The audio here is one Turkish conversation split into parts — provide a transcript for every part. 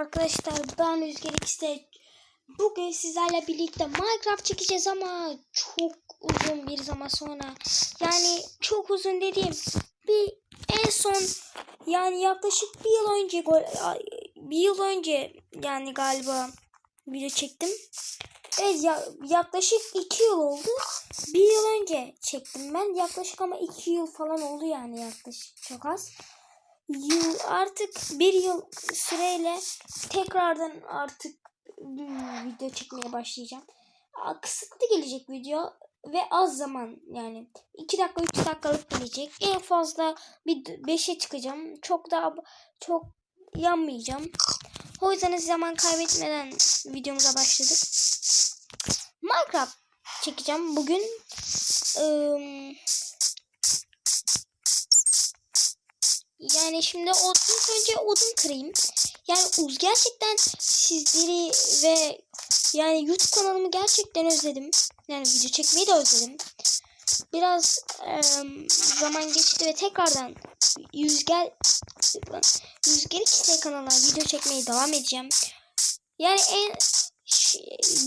Arkadaşlar ben Rüzgar X'te bugün sizlerle birlikte Minecraft çekeceğiz ama çok uzun bir zaman sonra. Yani çok uzun dediğim bir en son yani yaklaşık bir yıl önce bir yıl önce yani galiba video çektim. Evet ya, yaklaşık iki yıl oldu. Bir yıl önce çektim ben. Yaklaşık ama iki yıl falan oldu yani yaklaşık çok az yıl artık bir yıl süreyle tekrardan artık video çekmeye başlayacağım. Kısıtlı gelecek video ve az zaman yani 2 dakika 3 dakikalık gelecek. En fazla bir 5'e çıkacağım. Çok daha çok yanmayacağım. O yüzden zaman kaybetmeden videomuza başladık. Minecraft çekeceğim bugün. Iı, Yani şimdi o ilk önce odun kırayım. Yani uz gerçekten sizleri ve yani YouTube kanalımı gerçekten özledim. Yani video çekmeyi de özledim. Biraz em, zaman geçti ve tekrardan Yüzger Yüzger Kişisel kanalına video çekmeye devam edeceğim. Yani en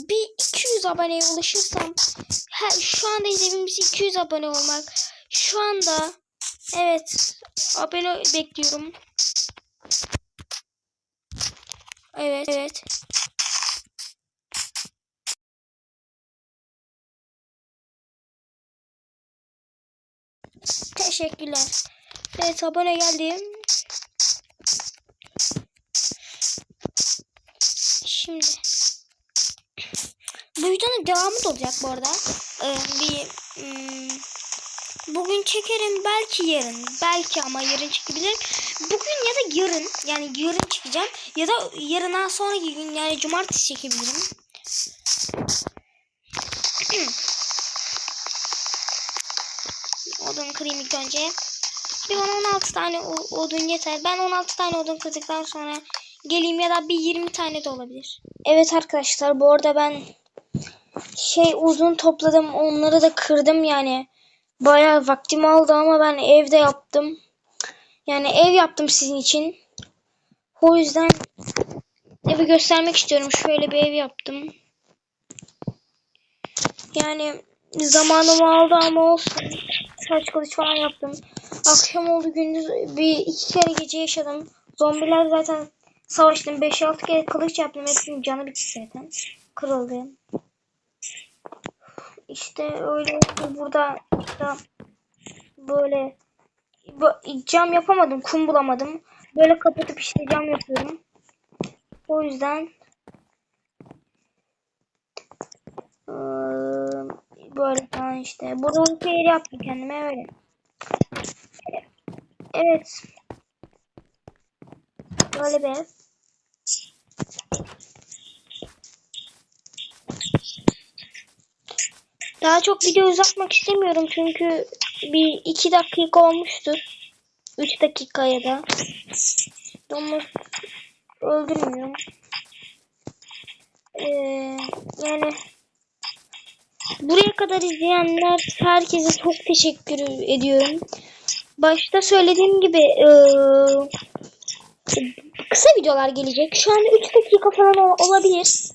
bir 200 aboneye ulaşırsam ha, şu anda hedefimiz 200 abone olmak. Şu anda evet abone bekliyorum. Evet, evet. Teşekkürler. Evet abone geldim. Şimdi bu videonun devamı da olacak bu arada. Ee, bir hmm, bugün çekerim belki yarın belki ama yarın çıkabilir. Bugün ya da yarın yani yarın çıkacağım ya da yarına sonraki gün yani cumartesi çekebilirim. odun kırayım ilk önce. Bir bana 16 tane odun yeter. Ben 16 tane odun kırdıktan sonra geleyim ya da bir 20 tane de olabilir. Evet arkadaşlar bu arada ben şey uzun topladım. Onları da kırdım yani. Bayağı vaktim aldı ama ben evde yaptım. Yani ev yaptım sizin için. O yüzden evi göstermek istiyorum. Şöyle bir ev yaptım. Yani zamanımı aldı ama olsun. Saç kılıç falan yaptım. Akşam oldu gündüz bir iki kere gece yaşadım. Zombiler zaten savaştım. 5-6 kere kılıç yaptım. Hepsinin canı bitti zaten. Kırıldı. İşte öyle burada işte böyle cam yapamadım. Kum bulamadım. Böyle kapatıp işte cam yapıyorum. O yüzden böyle falan işte. Burada uyku yeri yaptım kendime öyle. Evet. Böyle bir. Daha çok video uzatmak istemiyorum çünkü bir iki dakika olmuştur. Üç dakikaya da. Domuz öldürmüyorum. Ee, yani buraya kadar izleyenler herkese çok teşekkür ediyorum. Başta söylediğim gibi eee, kısa videolar gelecek. Şu an 3 dakika falan ol- olabilir.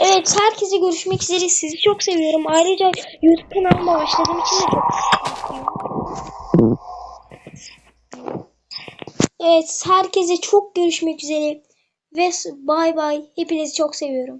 Evet herkese görüşmek üzere. Sizi çok seviyorum. Ayrıca YouTube kanalıma başladığım için de çok mutluyum. Evet herkese çok görüşmek üzere. Ve bay bay. Hepinizi çok seviyorum.